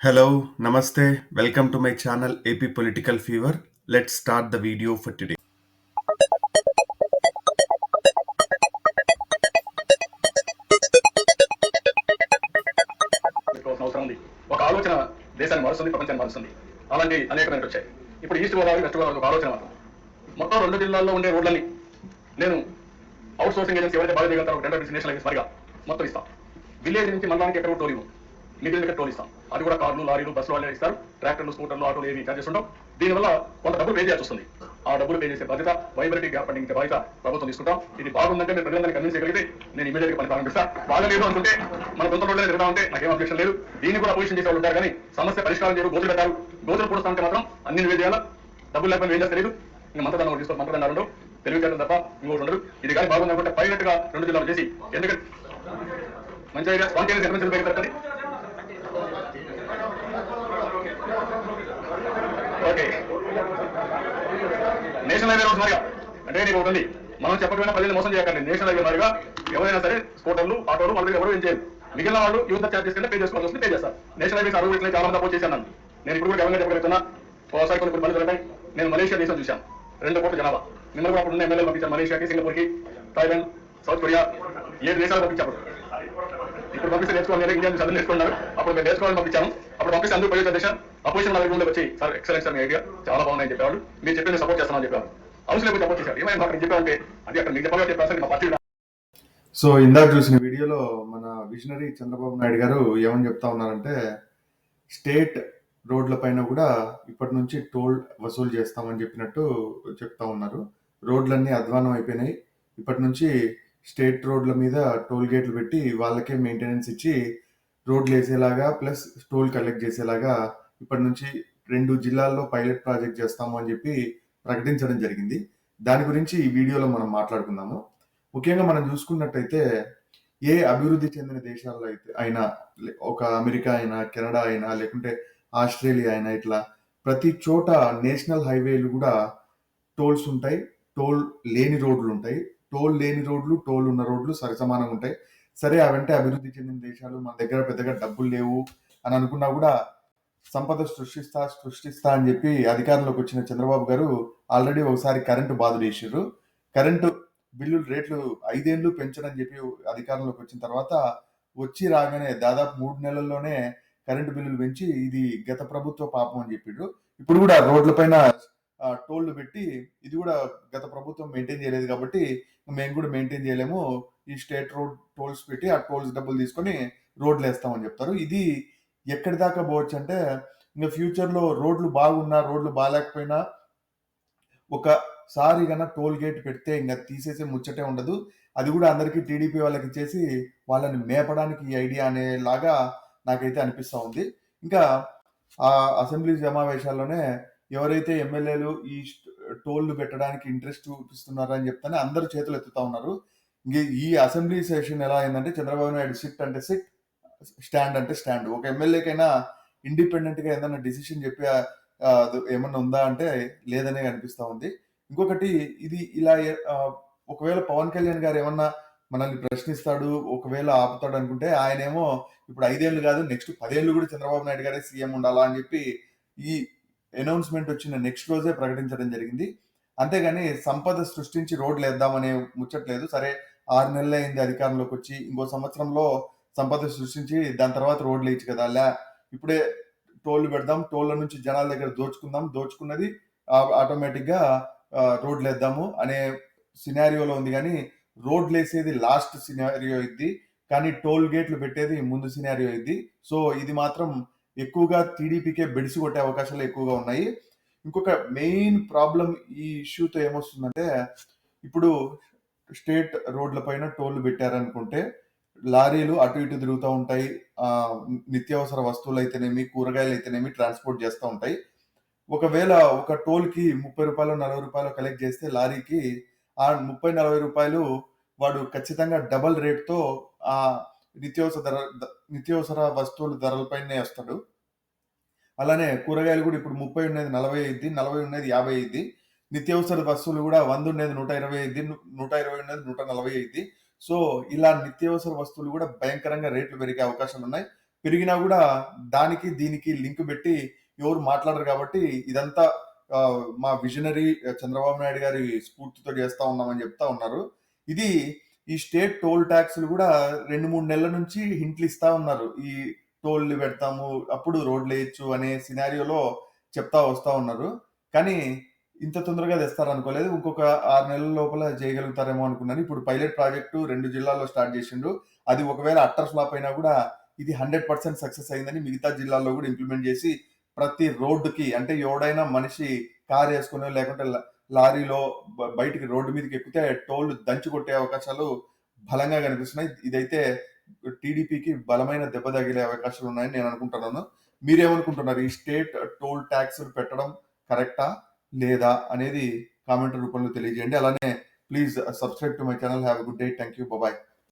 Hello నమస్తే welcome to my channel AP political fever let start the video for today అవసరం ఉంది ఒక ఆలోచన దేశాన్ని మారుస్తుంది ప్రపంచాన్ని మారుస్తుంది. అలాంటి అనేకమైన వచ్చాయి. ఇప్పుడు ఈస్ట్ గోదావరి వెస్ట్ గోదావరి ఒక ఆలోచన మాత్రం. మొత్తం రెండు జిల్లాల్లో ఉండే రోడ్లని నేను అవుట్ సోర్సింగ్ ఏజెన్సీ ఎవరైతే బాగా దిగుతారో టెండర్ డిసినేషన్ హైవేస్ మొత్తం ఇస్తాం. విలేజ్ నుంచి మండలానికి ఎక్కడ టోల్ ఇవ్వం మిగిలిన దగ్గర టోల్ ఇస్తాం అది కూడా కార్లు లారీలు బస్సులు వాళ్ళే ఇస్తారు. ట్రాక్టర్లు స్కూటర్లు ఆటోలు ఏమి చార్జెస్ ఉండవు. దీనివల్ల కొంత డబ్బులు పే చేయాల్సి వస్తుంది. ఆ డబ్బులు పే చేసే బాధ్యత వైబిలిటీ గ్యాప్ పండించే బాధ్యత ప్రభుత్వం తీసుకుంటాం. ఇది బాగుందంటే మీరు ప్రజలందరినీ కన్విన్స్ చేయగలిగితే నేను ఇమీడియట్ పని ప్రారంభిస్తా. బాగలేదు అనుకుంటే మన కొంత రోడ్లే తిరుగుతా ఉంటే నాకేం అబ్జెక్షన్ లేదు. దీన్ని కూడా పొజిషన్ చేసే వాళ్ళు ఉంటారు కానీ సమస్య పరిష్కారం చేయరు గోతులు పెట్టారు గోతులు పూడుస్తా మాత్రం అన్ని నువ్వే డబ్బులు లేకపోతే ఏం చేస్తలేదు ఇంకా మంత్రదండం తీసుకో మంత్రదండాలు ఉండవు. తెలివితేటలు తప్ప ఇంకోటి ఉండదు. ఇది కానీ బాగుందనుకుంటే పైలట్గా రెండు జిల్లాలు చేసి ఎందుకంటే మంచి idea spontaneous emergency national highway roads మారిగా అంటే నీకు ఉంటుంది మనం చెప్పకపోయినా పల్లెలు మోసం చేయకండి. నేషనల్ హైవే మారిగా ఎవరైనా సరే స్కూటర్లు ఆటోలు వాళ్ళ దగ్గర ఎవరు ఏం చేయరు. మిగిలిన వాళ్ళు యూత్ చార్జెస్ కింద పే చేసుకోవాల్సి వస్తుంది పే చేస్తారు. నేషనల్ హైవేస్ అరవై ఇట్లా చాలా మంది అపోజ్ చేశాను నన్ను. నేను ఇప్పుడు కూడా గవర్నమెంట్ చెప్పగలుగుతున్నా. ఒకసారి కొన్ని కొన్ని పనులు జరుగుతాయి నేను మలేషియా దేశం చూశాను. రెండు కోట్ల జనాభా. మిమ్మల్ని కూడా అప్పుడు ఉన్న ఎమ్మెల్యేలు పంపించాను మలేషియాకి సింగపూర్కి థాయిలాండ్ సౌత్ కొరియా. ఏడు దేశాలు పంపించారు ఇప్పుడు పంపిస్తే నేర్చుకోవాలి నేను ఇండియా చదువు నేర్చుకున్నారు. అప్పుడు మేము నేర్చుకోవాలని పంపించాము. అప్పుడు పంపిస్తే అందరూ పోయే దేశం అపోజిషన్ వాళ్ళ ముందుకు వచ్చి సార్ ఎక్సలెన్స్ సార్ మీ ఐడియా చాలా బాగున్నాయని చెప్పేవాళ్ళు. మీరు చెప్పింది సపోర్ట్ చేస్తానని చెప్పారు అవసరం లేకపోతే సపోర్ట్ చేశారు. ఏమైనా అక్కడ చెప్పాలంటే అది అక్కడ మీకు చెప్పాలి చెప్పారు సార్ మా పార్టీ సో ఇందాక చూసిన వీడియోలో మన విజనరీ చంద్రబాబు నాయుడు గారు ఏమని చెప్తా ఉన్నారంటే స్టేట్ రోడ్ల పైన కూడా ఇప్పటి నుంచి టోల్ వసూలు చేస్తామని చెప్పినట్టు చెప్తా ఉన్నారు. రోడ్లన్నీ అధ్వానం అయిపోయినాయి. ఇప్పటి నుంచి స్టేట్ రోడ్ల మీద టోల్ గేట్లు పెట్టి వాళ్ళకే మెయింటెనెన్స్ ఇచ్చి రోడ్లు వేసేలాగా ప్లస్ టోల్ కలెక్ట్ చేసేలాగా ఇప్పటి నుంచి రెండు జిల్లాల్లో పైలట్ ప్రాజెక్ట్ చేస్తాము అని చెప్పి ప్రకటించడం జరిగింది. దాని గురించి ఈ వీడియోలో మనం మాట్లాడుకుందాము. ముఖ్యంగా మనం చూసుకున్నట్టయితే ఏ అభివృద్ధి చెందిన దేశాల్లో అయితే అయినా ఒక అమెరికా అయినా కెనడా అయినా లేకుంటే ఆస్ట్రేలియా అయినా ఇట్లా ప్రతి చోట నేషనల్ హైవేలు కూడా టోల్స్ ఉంటాయి. టోల్ లేని రోడ్లు ఉంటాయి. టోల్ లేని రోడ్లు టోల్ ఉన్న రోడ్లు సరిసమానంగా ఉంటాయి. సరే అవంటే అభివృద్ధి చెందిన దేశాలు మన దగ్గర పెద్దగా డబ్బులు లేవు అని అనుకున్నా కూడా సంపద సృష్టిస్తా సృష్టిస్తా అని చెప్పి అధికారంలోకి వచ్చిన చంద్రబాబు గారు ఆల్రెడీ ఒకసారి కరెంటు బాధలు వేసారు కరెంటు బిల్లులు రేట్లు ఐదేళ్ళు పెంచడం చెప్పి అధికారంలోకి వచ్చిన తర్వాత వచ్చి రాగానే దాదాపు మూడు నెలల్లోనే కరెంటు బిల్లులు పెంచి ఇది గత ప్రభుత్వ పాపం అని చెప్పిండ్రు ఇప్పుడు కూడా రోడ్లపైన టోళ్ళు పెట్టి ఇది కూడా గత ప్రభుత్వం మెయింటైన్ చేయలేదు కాబట్టి మేము కూడా మెయింటైన్ చేయలేము. ఈ స్టేట్ రోడ్ టోల్స్ పెట్టి ఆ టోల్స్ డబ్బులు తీసుకొని రోడ్లు వేస్తామని చెప్తారు. ఇది ఎక్కడి దాకా పోవచ్చు అంటే ఇంకా ఫ్యూచర్లో రోడ్లు బాగున్నా రోడ్లు బాగాలేకపోయినా ఒకసారి కన్నా టోల్ గేట్ పెడితే ఇంకా తీసేసే ముచ్చటే ఉండదు. అది కూడా అందరికీ టీడీపీ వాళ్ళకి చేసి వాళ్ళని మేపడానికి ఈ ఐడియా అనేలాగా నాకైతే అనిపిస్తూ ఉంది. ఇంకా ఆ అసెంబ్లీ సమావేశాల్లోనే ఎవరైతే ఎమ్మెల్యేలు ఈ టోల్లు పెట్టడానికి ఇంట్రెస్ట్ చూపిస్తున్నారు అని చెప్తానే అందరూ చేతులు ఎత్తుతా ఉన్నారు. ఇంక ఈ అసెంబ్లీ సెషన్ ఎలా అయిందంటే చంద్రబాబు నాయుడు సిట్ అంటే సిట్ స్టాండ్ అంటే స్టాండ్ ఒక ఎమ్మెల్యేకైనా ఇండిపెండెంట్గా ఏదైనా డిసిషన్ చెప్పి అది ఏమన్నా ఉందా అంటే లేదనే అనిపిస్తూ ఉంది. ఇంకొకటి ఇది ఇలా ఒకవేళ పవన్ కళ్యాణ్ గారు ఏమన్నా మనల్ని ప్రశ్నిస్తాడు ఒకవేళ ఆపుతాడు అనుకుంటే ఆయన ఏమో ఇప్పుడు ఐదేళ్ళు కాదు నెక్స్ట్ పదేళ్ళు కూడా చంద్రబాబు నాయుడు గారే సీఎం ఉండాలా అని చెప్పి ఈ అనౌన్స్మెంట్ వచ్చిన నెక్స్ట్ రోజే ప్రకటించడం జరిగింది. అంతేగాని సంపద సృష్టించి రోడ్లు వేద్దామనే ముచ్చట్లేదు సరే ఆరు నెలలు అయింది అధికారంలోకి వచ్చి ఇంకో సంవత్సరంలో సంపద సృష్టించి దాని తర్వాత రోడ్లు వేయచ్చు కదా. లే ఇప్పుడే టోల్లు పెడదాం టోళ్ళ నుంచి జనాల దగ్గర దోచుకుందాం. దోచుకున్నది ఆటోమేటిక్గా రోడ్లు వేద్దాము అనే సినారియోలో ఉంది కానీ రోడ్లు వేసేది లాస్ట్ సినారియో ఇది. కానీ టోల్ గేట్లు పెట్టేది ముందు సినారియో ఇది. సో ఇది మాత్రం ఎక్కువగా టీడీపీకే బెడిసి కొట్టే అవకాశాలు ఎక్కువగా ఉన్నాయి. ఇంకొక మెయిన్ ప్రాబ్లం ఈ ఇష్యూతో ఏమొస్తుందంటే ఇప్పుడు స్టేట్ రోడ్ల పైన టోల్ పెట్టారనుకుంటే లారీలు అటు ఇటు తిరుగుతూ ఉంటాయి. నిత్యావసర వస్తువులు అయితేనేమి కూరగాయలు అయితేనేమి ట్రాన్స్పోర్ట్ చేస్తూ ఉంటాయి. ఒకవేళ ఒక టోల్కి ముప్పై రూపాయలు నలభై రూపాయలు కలెక్ట్ చేస్తే లారీకి ఆ ముప్పై నలభై రూపాయలు వాడు ఖచ్చితంగా డబల్ రేట్తో ఆ నిత్యావసర ధర నిత్యావసర వస్తువుల ధరలపైనే వస్తాడు. అలానే కూరగాయలు కూడా ఇప్పుడు ముప్పై ఉన్నది నలభై అయింది నలభై ఉన్నది యాభై అయింది. నిత్యావసర వస్తువులు కూడా వంద ఉండేది నూట ఇరవై అయింది నూట ఇరవై ఉన్నది నూట నలభై అయింది. సో ఇలా నిత్యావసర వస్తువులు కూడా భయంకరంగా రేట్లు పెరిగే అవకాశాలు ఉన్నాయి. పెరిగినా కూడా దానికి దీనికి లింక్ పెట్టి ఎవరు మాట్లాడరు కాబట్టి ఇదంతా మా విజనరీ చంద్రబాబు నాయుడు గారి స్ఫూర్తితో చేస్తా ఉన్నామని చెప్తా ఉన్నారు. ఇది ఈ స్టేట్ టోల్ ట్యాక్స్లు కూడా రెండు మూడు నెలల నుంచి హింట్లు ఇస్తా ఉన్నారు. ఈ టోల్లు పెడతాము అప్పుడు రోడ్లు వేయచ్చు అనే సినారియోలో చెప్తా వస్తా ఉన్నారు. కానీ ఇంత తొందరగా తెస్తారు అనుకోలేదు ఇంకొక ఆరు నెలల లోపల చేయగలుగుతారేమో అనుకున్నాను. ఇప్పుడు పైలట్ ప్రాజెక్టు రెండు జిల్లాల్లో స్టార్ట్ చేసిండు. అది ఒకవేళ అట్టర్ ఫ్లాప్ అయినా కూడా ఇది హండ్రెడ్ పర్సెంట్ సక్సెస్ అయిందని మిగతా జిల్లాల్లో కూడా ఇంప్లిమెంట్ చేసి ప్రతి రోడ్డుకి అంటే ఎవడైనా మనిషి కార్ వేసుకుని లేకుంటే లారీలో బయటికి రోడ్డు మీదకి ఎక్కితే టోల్ దంచి కొట్టే అవకాశాలు బలంగా కనిపిస్తున్నాయి. ఇదైతే టీడీపీకి బలమైన దెబ్బ తగిలే అవకాశాలు ఉన్నాయని నేను అనుకుంటున్నాను. మీరేమనుకుంటున్నారు? ఈ స్టేట్ టోల్ ట్యాక్స్ పెట్టడం కరెక్టా? లేదా? అనేది కామెంట్ రూపంలో తెలియజేయండి. అలానే please subscribe to my channel. Have good day. Thank you bye.